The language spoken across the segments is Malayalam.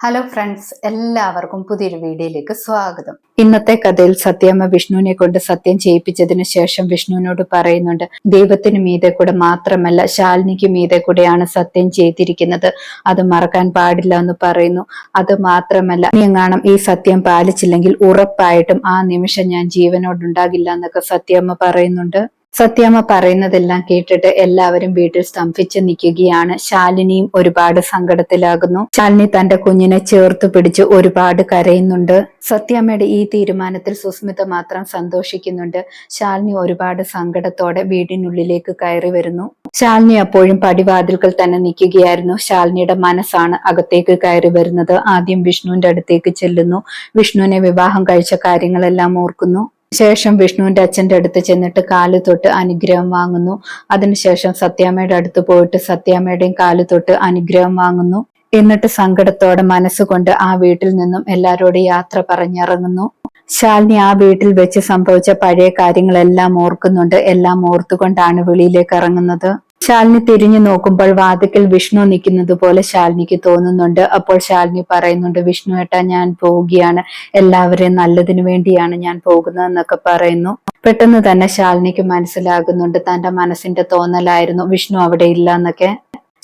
ഹലോ ഫ്രണ്ട്സ് എല്ലാവർക്കും പുതിയൊരു വീഡിയോയിലേക്ക് സ്വാഗതം. ഇന്നത്തെ കഥയിൽ സത്യമ്മ വിഷ്ണുവിനെ കൊണ്ട് സത്യം ചെയ്യിപ്പിച്ചതിന് ശേഷം വിഷ്ണുവിനോട് പറയുന്നുണ്ട് ദൈവത്തിന് മീതെ കൂടെ മാത്രമല്ല ശാലിനിക്ക് മീതെ കൂടെയാണ് സത്യം ചെയ്തിരിക്കുന്നത്. അത് മറക്കാൻ പാടില്ല എന്ന് പറയുന്നു. അത് മാത്രമല്ല നീ ഈ സത്യം പാലിച്ചില്ലെങ്കിൽ ഉറപ്പായിട്ടും ആ നിമിഷം ഞാൻ ജീവനോടുണ്ടാകില്ല എന്നൊക്കെ സത്യമ്മ പറയുന്നുണ്ട്. സത്യാമ്മ പറയുന്നതെല്ലാം കേട്ടിട്ട് എല്ലാവരും വീട്ടിൽ സ്തംഭിച്ച് നിൽക്കുകയാണ്. ശാലിനിയും ഒരുപാട് സങ്കടത്തിലാകുന്നു. ശാലിനി തന്റെ കുഞ്ഞിനെ ചേർത്ത് പിടിച്ച് ഒരുപാട് കരയുന്നുണ്ട്. സത്യാമ്മയുടെ ഈ തീരുമാനത്തിൽ സുസ്മിത മാത്രം സന്തോഷിക്കുന്നുണ്ട്. ശാലിനി ഒരുപാട് സങ്കടത്തോടെ വീടിനുള്ളിലേക്ക് കയറി വരുന്നു. ശാലിനി അപ്പോഴും പടിവാതിൽകൾ തന്നെ നിൽക്കുകയായിരുന്നു. ശാലിനിയുടെ മനസ്സാണ് അകത്തേക്ക് കയറി വരുന്നത്. ആദ്യം വിഷ്ണുവിന്റെ അടുത്തേക്ക് ചെല്ലുന്നു. വിഷ്ണുവിനെ വിവാഹം കഴിച്ച കാര്യങ്ങളെല്ലാം ഓർക്കുന്നു. ശേഷം വിഷ്ണുവിന്റെ അച്ഛന്റെ അടുത്ത് ചെന്നിട്ട് കാൽ തൊട്ട് അനുഗ്രഹം വാങ്ങുന്നു. അതിനുശേഷം സത്യാമ്മയുടെ അടുത്ത് പോയിട്ട് സത്യാമ്മയുടെയും കാൽ തൊട്ട് അനുഗ്രഹം വാങ്ങുന്നു. എന്നിട്ട് സങ്കടത്തോടെ മനസ്സുകൊണ്ട് ആ വീട്ടിൽ നിന്നും എല്ലാരോടും യാത്ര പറഞ്ഞിറങ്ങുന്നു. ശാലിനി ആ വീട്ടിൽ വെച്ച് സംഭവിച്ച പഴയ കാര്യങ്ങളെല്ലാം ഓർക്കുന്നുണ്ട്. എല്ലാം ഓർത്തുകൊണ്ടാണ് വെളിയിലേക്ക് ഇറങ്ങുന്നത്. ശാലിനി തിരിഞ്ഞു നോക്കുമ്പോൾ വാതിക്കൽ വിഷ്ണു നിൽക്കുന്നത് പോലെ ശാലിനിക്ക് തോന്നുന്നുണ്ട്. അപ്പോൾ ശാലിനി പറയുന്നുണ്ട് വിഷ്ണു ഏട്ടാ ഞാൻ പോവുകയാണ്. എല്ലാവരെയും നല്ലതിനു വേണ്ടിയാണ് ഞാൻ പോകുന്നതെന്നൊക്കെ പറയുന്നു. പെട്ടെന്ന് തന്നെ ശാലിനിക്ക് മനസ്സിലാകുന്നുണ്ട് തന്റെ മനസ്സിന്റെ തോന്നലായിരുന്നു. വിഷ്ണു അവിടെ ഇല്ല എന്നൊക്കെ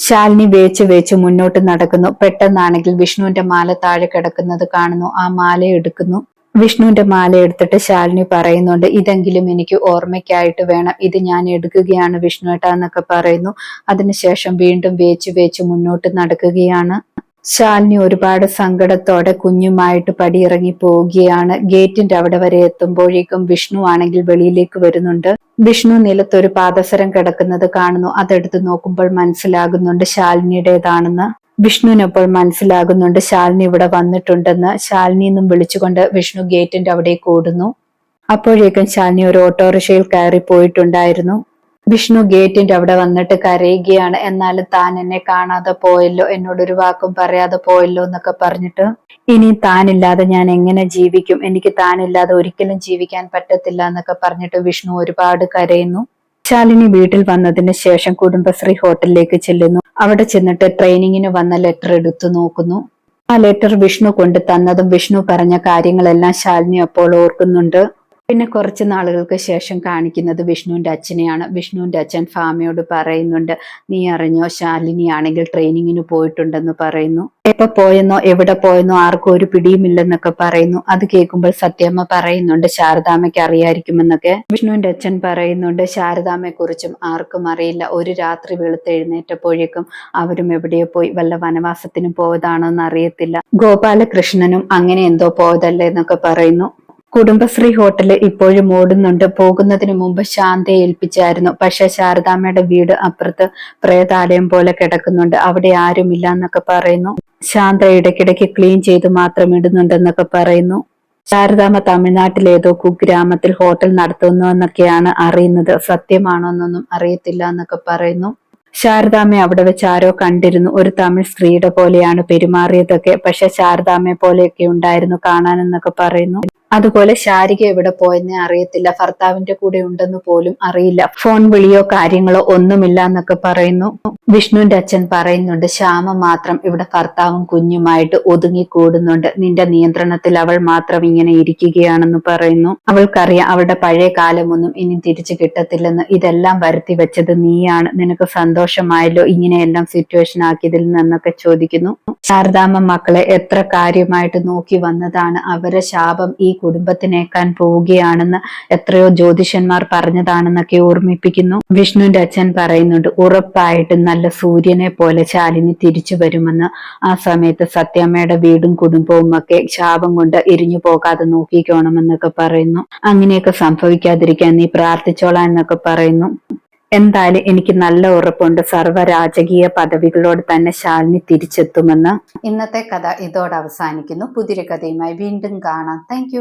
ശാലിനി വേച്ച് വേച്ച് മുന്നോട്ട് നടക്കുന്നു. പെട്ടെന്നാണെങ്കിൽ വിഷ്ണുവിന്റെ മാല താഴെ കിടക്കുന്നത് കാണുന്നു. ആ മാല എടുക്കുന്നു. വിഷ്ണുവിന്റെ മാല എടുത്തിട്ട് ശാലിനി പറയുന്നുണ്ട് ഇതെങ്കിലും എനിക്ക് ഓർമ്മയ്ക്കായിട്ട് വേണം. ഇത് ഞാൻ എടുക്കുകയാണ് വിഷ്ണുവേട്ട എന്നൊക്കെ പറയുന്നു. അതിനുശേഷം വീണ്ടും വേച്ചു വേച്ചു മുന്നോട്ട് നടക്കുകയാണ്. ശാലിനി ഒരുപാട് സങ്കടത്തോടെ കുഞ്ഞുമായിട്ട് പടിയിറങ്ങി പോവുകയാണ്. ഗേറ്റിന്റെ അവിടെ വരെ എത്തുമ്പോഴേക്കും വിഷ്ണു ആണെങ്കിൽ വെളിയിലേക്ക് വരുന്നുണ്ട്. വിഷ്ണു നിലത്തൊരു പാദസരം കിടക്കുന്നത് കാണുന്നു. അതെടുത്ത് നോക്കുമ്പോൾ മനസ്സിലാകുന്നുണ്ട് ശാലിനിയുടേതാണെന്ന്. വിഷ്ണുവിനപ്പോൾ മനസ്സിലാകുന്നുണ്ട്. ശാലിനി ഇവിടെ വന്നിട്ടുണ്ടെന്ന്. ശാലിനി എന്നും വിളിച്ചുകൊണ്ട് വിഷ്ണു ഗേറ്റിന്റെ അവിടെ കൂടുന്നു. അപ്പോഴേക്കും ശാലിനി ഒരു ഓട്ടോറിക്ഷയിൽ കയറി പോയിട്ടുണ്ടായിരുന്നു. വിഷ്ണു ഗേറ്റിന്റെ അവിടെ വന്നിട്ട് കരയുകയാണ്. എന്നാലും താൻ എന്നെ കാണാതെ പോയല്ലോ. എന്നോടൊരു വാക്കും പറയാതെ പോയല്ലോ എന്നൊക്കെ പറഞ്ഞിട്ട് ഇനി താനില്ലാതെ ഞാൻ എങ്ങനെ ജീവിക്കും? എനിക്ക് താനില്ലാതെ ഒരിക്കലും ജീവിക്കാൻ പറ്റത്തില്ല എന്നൊക്കെ പറഞ്ഞിട്ട് വിഷ്ണു ഒരുപാട് കരയുന്നു. ശാലിനി വീട്ടിൽ വന്നതിന് ശേഷം കുടുംബശ്രീ ഹോട്ടലിലേക്ക് ചെല്ലുന്നു. അവിടെ ചെന്നിട്ട് ട്രെയിനിങ്ങിന് വന്ന ലെറ്റർ എടുത്തു നോക്കുന്നു. ആ ലെറ്റർ വിഷ്ണു കൊണ്ട് തന്നതും വിഷ്ണു പറഞ്ഞ കാര്യങ്ങളെല്ലാം ശാലിനി അപ്പോൾ ഓർക്കുന്നുണ്ട്. പിന്നെ കുറച്ച് നാളുകൾക്ക് ശേഷം കാണിക്കുന്നത് വിഷ്ണുവിന്റെ അച്ഛനെയാണ്. വിഷ്ണുവിന്റെ അച്ഛൻ ഫാമയോട് പറയുന്നുണ്ട് നീ അറിഞ്ഞോ ശാലിനി ആണെങ്കിൽ ട്രെയിനിങ്ങിന് പോയിട്ടുണ്ടെന്ന് പറയുന്നു. എപ്പോ പോയെന്നോ എവിടെ പോയെന്നോ ആർക്കും ഒരു പിടിയുമില്ലെന്നൊക്കെ പറയുന്നു. അത് കേൾക്കുമ്പോൾ സത്യമ്മ പറയുന്നുണ്ട് ശാരദാമ്മയ്ക്ക് അറിയായിരിക്കുമെന്നൊക്കെ. വിഷ്ണുവിന്റെ അച്ഛൻ പറയുന്നുണ്ട് ശാരദാമ്മയെ ആർക്കും അറിയില്ല. ഒരു രാത്രി വെളുത്തെഴുന്നേറ്റപ്പോഴേക്കും അവരും എവിടെയോ പോയി. വല്ല വനവാസത്തിനും പോയതാണോ എന്ന് അറിയത്തില്ല ഗോപാലകൃഷ്ണനും അങ്ങനെ എന്തോ പോയതല്ലേ എന്നൊക്കെ പറയുന്നു. കുടുംബശ്രീ ഹോട്ടൽ ഇപ്പോഴും ഓടുന്നുണ്ട്. പോകുന്നതിന് മുമ്പ് ശാന്തയെ ഏൽപ്പിച്ചായിരുന്നു. പക്ഷെ ശാരദാമ്മയുടെ വീട് അപ്പുറത്ത് പ്രേതാലയം പോലെ കിടക്കുന്നുണ്ട്. അവിടെ ആരുമില്ല എന്നൊക്കെ പറയുന്നു. ശാന്ത ഇടയ്ക്കിടയ്ക്ക് ക്ലീൻ ചെയ്ത് മാത്രം ഇടുന്നുണ്ടെന്നൊക്കെ പറയുന്നു. ശാരദാമ്മ തമിഴ്നാട്ടിലെ ഏതോ കുഗ്രാമത്തിൽ ഹോട്ടൽ നടത്തുന്നു എന്നൊക്കെയാണ് അറിയുന്നത്. സത്യമാണോ എന്നൊന്നും അറിയത്തില്ല എന്നൊക്കെ പറയുന്നു. ശാരദാമ്മ അവിടെ വെച്ച് ആരോ കണ്ടിരുന്നു. ഒരു തമിഴ് സ്ത്രീയുടെ പോലെയാണ് പെരുമാറിയതൊക്കെ. പക്ഷെ ശാരദാമ്മയെ പോലെയൊക്കെ ഉണ്ടായിരുന്നു കാണാനെന്നൊക്കെ പറയുന്നു. അതുപോലെ ശാരിക എവിടെ പോയെന്ന് അറിയത്തില്ല. ഭർത്താവിന്റെ കൂടെ ഉണ്ടെന്ന് പോലും അറിയില്ല. ഫോൺ വിളിയോ കാര്യങ്ങളോ ഒന്നുമില്ല എന്നൊക്കെ പറയുന്നു. വിഷ്ണുവിന്റെ അച്ഛൻ പറയുന്നുണ്ട് ശ്യാമ മാത്രം ഇവിടെ ഭർത്താവും കുഞ്ഞുമായിട്ട് ഒതുങ്ങി കൂടുന്നുണ്ട് നിന്റെ നിയന്ത്രണത്തിൽ അവൾ മാത്രം ഇങ്ങനെ ഇരിക്കുകയാണെന്ന് പറയുന്നു. അവൾക്കറിയാം അവളുടെ പഴയ കാലമൊന്നും ഇനി തിരിച്ചു കിട്ടത്തില്ലെന്ന്. ഇതെല്ലാം വരുത്തി വെച്ചത് നീയാണ്. നിനക്ക് സന്തോഷമായല്ലോ ഇങ്ങനെയെല്ലാം സിറ്റുവേഷൻ ആക്കിയതിൽ നിന്നൊക്കെ ചോദിക്കുന്നു. ശാരദാമ്മ മക്കളെ എത്ര കാര്യമായിട്ട് നോക്കി വന്നതാണ്. അവരെ ശാപം ഈ കുടുംബത്തിനേക്കാൻ പോവുകയാണെന്ന് എത്രയോ ജ്യോതിഷന്മാർ പറഞ്ഞതാണെന്നൊക്കെ ഓർമ്മിപ്പിക്കുന്നു. വിഷ്ണുവിന്റെ അച്ഛൻ പറയുന്നുണ്ട് ഉറപ്പായിട്ടും നല്ല സൂര്യനെ പോലെ ശാലിനി തിരിച്ചു വരുമെന്ന്. ആ സമയത്ത് സത്യമ്മയുടെ വീടും കുടുംബവും ഒക്കെ ശാപം കൊണ്ട് എരിഞ്ഞു പോകാതെ നോക്കിക്കോണമെന്നൊക്കെ പറയുന്നു. അങ്ങനെയൊക്കെ സംഭവിക്കാതിരിക്കാൻ നീ പ്രാർത്ഥിച്ചോളാം എന്നൊക്കെ പറയുന്നു. എന്തായാലും എനിക്ക് നല്ല ഉറപ്പുണ്ട് സർവ രാജകീയ പദവികളോട് തന്നെ ശാലിനി തിരിച്ചെത്തുമെന്ന്. ഇന്നത്തെ കഥ ഇതോടെ അവസാനിക്കുന്നു. പുതിര കഥയുമായി വീണ്ടും കാണാം. താങ്ക്